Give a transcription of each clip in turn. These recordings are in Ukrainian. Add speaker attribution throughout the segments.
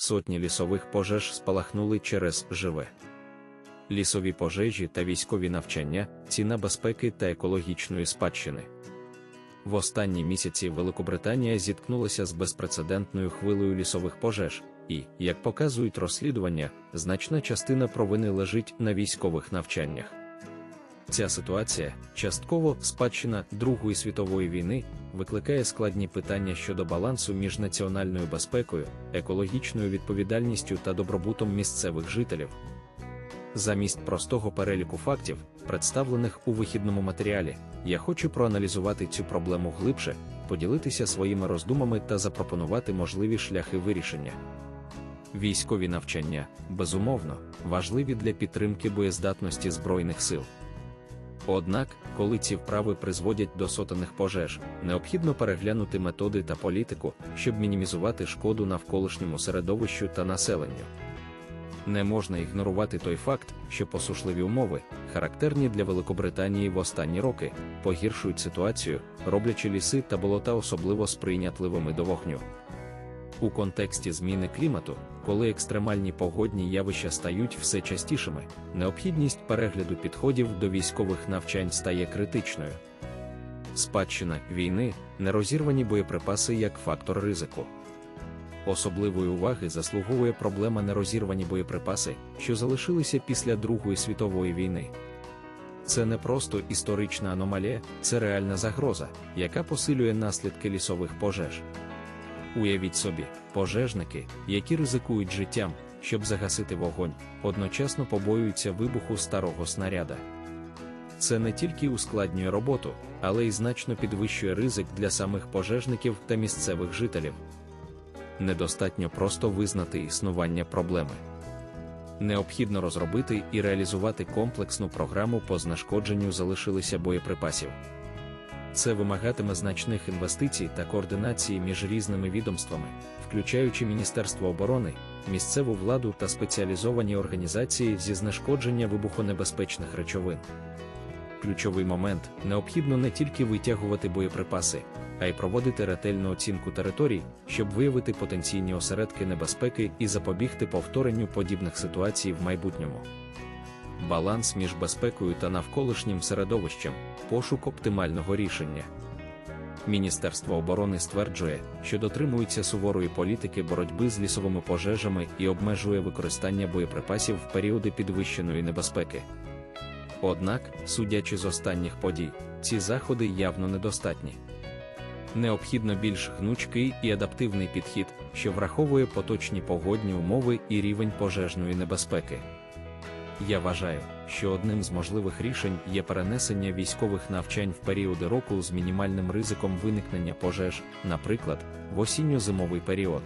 Speaker 1: сотні лісових пожеж спалахнули через живе. Лісові пожежі та військові навчання, ціна безпеки та екологічної спадщини. В останні місяці Великобританія зіткнулася з безпрецедентною хвилею лісових пожеж, і, як показують розслідування, значна частина провини лежить на військових навчаннях. Ця ситуація, частково спадщина Другої світової війни, викликає складні питання щодо балансу між національною безпекою, екологічною відповідальністю та добробутом місцевих жителів. Замість простого переліку фактів, представлених у вихідному матеріалі, я хочу проаналізувати цю проблему глибше, поділитися своїми роздумами та запропонувати можливі шляхи вирішення. Військові навчання, безумовно, важливі для підтримки боєздатності Збройних сил. Однак, коли ці вправи призводять до сотенних пожеж, необхідно переглянути методи та політику, щоб мінімізувати шкоду навколишньому середовищу та населенню. Не можна ігнорувати той факт, що посушливі умови, характерні для Великобританії в останні роки, погіршують ситуацію, роблячи ліси та болота особливо сприйнятливими до вогню. У контексті зміни клімату, коли екстремальні погодні явища стають все частішими, необхідність перегляду підходів до військових навчань стає критичною. Спадщина війни, нерозірвані боєприпаси як фактор ризику. Особливої уваги заслуговує проблема нерозірвані боєприпаси, що залишилися після Другої світової війни. Це не просто історична аномалія, це реальна загроза, яка посилює наслідки лісових пожеж. Уявіть собі, пожежники, які ризикують життям, щоб загасити вогонь, одночасно побоюються вибуху старого снаряда. Це не тільки ускладнює роботу, але й значно підвищує ризик для самих пожежників та місцевих жителів. Недостатньо просто визнати існування проблеми. Необхідно розробити і реалізувати комплексну програму по знешкодженню залишилися боєприпасів. Це вимагатиме значних інвестицій та координації між різними відомствами, включаючи Міністерство оборони, місцеву владу та спеціалізовані організації зі знешкодження вибухонебезпечних речовин. Ключовий момент необхідно не тільки витягувати боєприпаси, а й проводити ретельну оцінку територій, щоб виявити потенційні осередки небезпеки і запобігти повторенню подібних ситуацій в майбутньому. Баланс між безпекою та навколишнім середовищем, пошук оптимального рішення. Міністерство оборони стверджує, що дотримується суворої політики боротьби з лісовими пожежами і обмежує використання боєприпасів в періоди підвищеної небезпеки. Однак, судячи з останніх подій, ці заходи явно недостатні. Необхідно більш гнучкий і адаптивний підхід, що враховує поточні погодні умови і рівень пожежної небезпеки. Я вважаю, що одним з можливих рішень є перенесення військових навчань в періоди року з мінімальним ризиком виникнення пожеж, наприклад, в осінньо-зимовий період.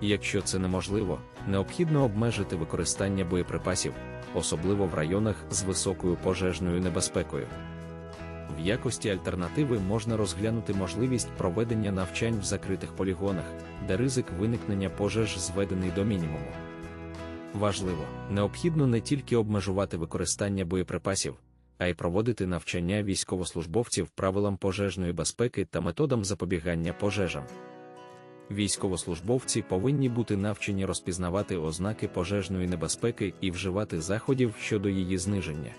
Speaker 1: Якщо це неможливо, необхідно обмежити використання боєприпасів, особливо в районах з високою пожежною небезпекою. В якості альтернативи можна розглянути можливість проведення навчань в закритих полігонах, де ризик виникнення пожеж зведений до мінімуму. Важливо, необхідно не тільки обмежувати використання боєприпасів, а й проводити навчання військовослужбовців правилам пожежної безпеки та методам запобігання пожежам. Військовослужбовці повинні бути навчені розпізнавати ознаки пожежної небезпеки і вживати заходів щодо її зниження.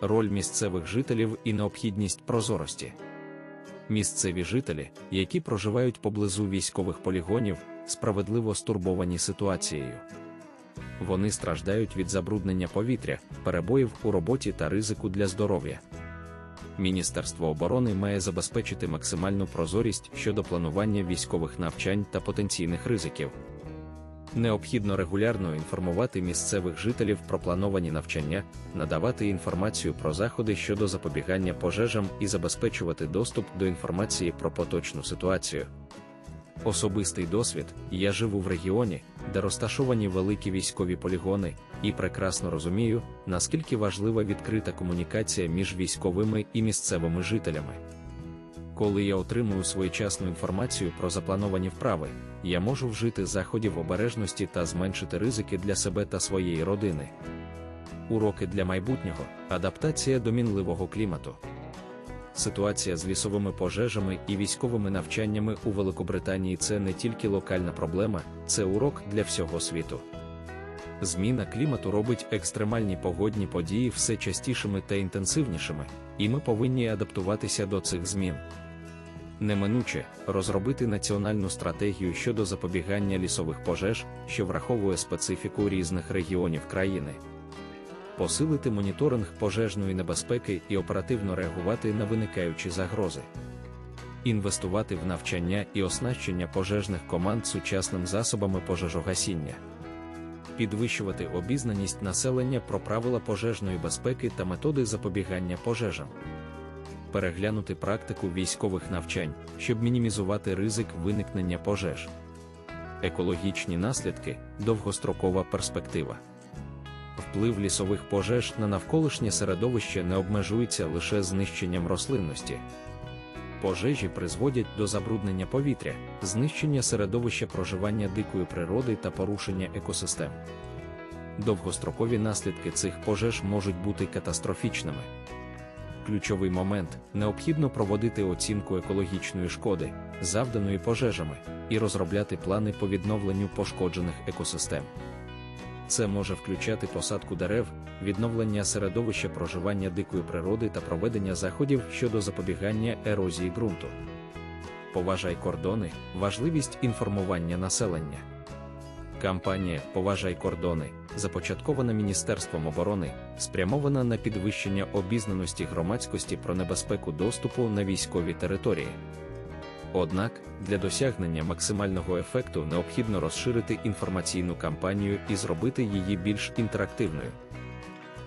Speaker 1: Роль місцевих жителів і необхідність прозорості. Місцеві жителі, які проживають поблизу військових полігонів, справедливо стурбовані ситуацією. Вони страждають від забруднення повітря, перебоїв у роботі та ризику для здоров'я. Міністерство оборони має забезпечити максимальну прозорість щодо планування військових навчань та потенційних ризиків. Необхідно регулярно інформувати місцевих жителів про плановані навчання, надавати інформацію про заходи щодо запобігання пожежам і забезпечувати доступ до інформації про поточну ситуацію. Особистий досвід я живу в регіоні, де розташовані великі військові полігони, і прекрасно розумію, наскільки важлива відкрита комунікація між військовими і місцевими жителями. Коли я отримую своєчасну інформацію про заплановані вправи, я можу вжити заходів обережності та зменшити ризики для себе та своєї родини. Уроки для майбутнього адаптація до мінливого клімату. Ситуація з лісовими пожежами і військовими навчаннями у Великобританії це не тільки локальна проблема, це урок для всього світу. Зміна клімату робить екстремальні погодні події все частішими та інтенсивнішими, і ми повинні адаптуватися до цих змін. Неминуче розробити національну стратегію щодо запобігання лісових пожеж, що враховує специфіку різних регіонів країни, посилити моніторинг пожежної небезпеки і оперативно реагувати на виникаючі загрози, інвестувати в навчання і оснащення пожежних команд сучасними засобами пожежогасіння. Підвищувати обізнаність населення про правила пожежної безпеки та методи запобігання пожежам, переглянути практику військових навчань, щоб мінімізувати ризик виникнення пожеж, екологічні наслідки, довгострокова перспектива. Вплив лісових пожеж на навколишнє середовище не обмежується лише знищенням рослинності. Пожежі призводять до забруднення повітря, знищення середовища проживання дикої природи та порушення екосистем. Довгострокові наслідки цих пожеж можуть бути катастрофічними. Ключовий момент необхідно проводити оцінку екологічної шкоди, завданої пожежами, і розробляти плани по відновленню пошкоджених екосистем. Це може включати посадку дерев, відновлення середовища проживання дикої природи та проведення заходів щодо запобігання ерозії ґрунту. Поважай кордони, важливість інформування населення. Кампанія Поважай кордони, започаткована Міністерством оборони, спрямована на підвищення обізнаності громадськості про небезпеку доступу на військові території. Однак, для досягнення максимального ефекту необхідно розширити інформаційну кампанію і зробити її більш інтерактивною.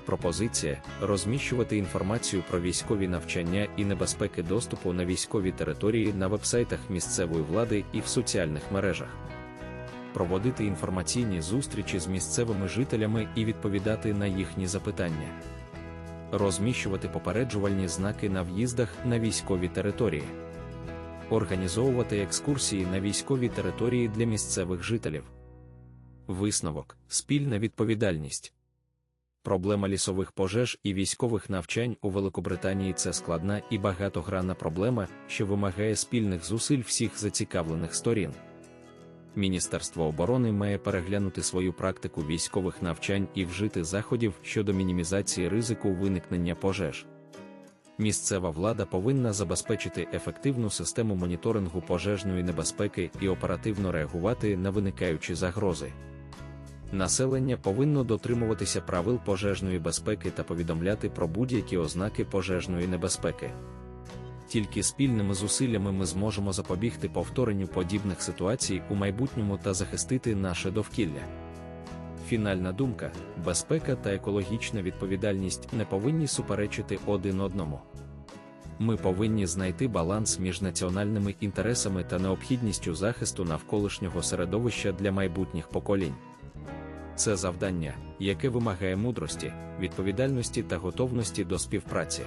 Speaker 1: Пропозиція розміщувати інформацію про військові навчання і небезпеки доступу на військові території на вебсайтах місцевої влади і в соціальних мережах, проводити інформаційні зустрічі з місцевими жителями і відповідати на їхні запитання, розміщувати попереджувальні знаки на в'їздах на військові території організовувати екскурсії на військові території для місцевих жителів. Висновок, спільна відповідальність. Проблема лісових пожеж і військових навчань у Великобританії це складна і багатогранна проблема, що вимагає спільних зусиль всіх зацікавлених сторін. Міністерство оборони має переглянути свою практику військових навчань і вжити заходів щодо мінімізації ризику виникнення пожеж місцева влада повинна забезпечити ефективну систему моніторингу пожежної небезпеки і оперативно реагувати на виникаючі загрози. Населення повинно дотримуватися правил пожежної безпеки та повідомляти про будь-які ознаки пожежної небезпеки. Тільки спільними зусиллями ми зможемо запобігти повторенню подібних ситуацій у майбутньому та захистити наше довкілля. Фінальна думка: безпека та екологічна відповідальність не повинні суперечити один одному. Ми повинні знайти баланс між національними інтересами та необхідністю захисту навколишнього середовища для майбутніх поколінь. Це завдання, яке вимагає мудрості, відповідальності та готовності до співпраці.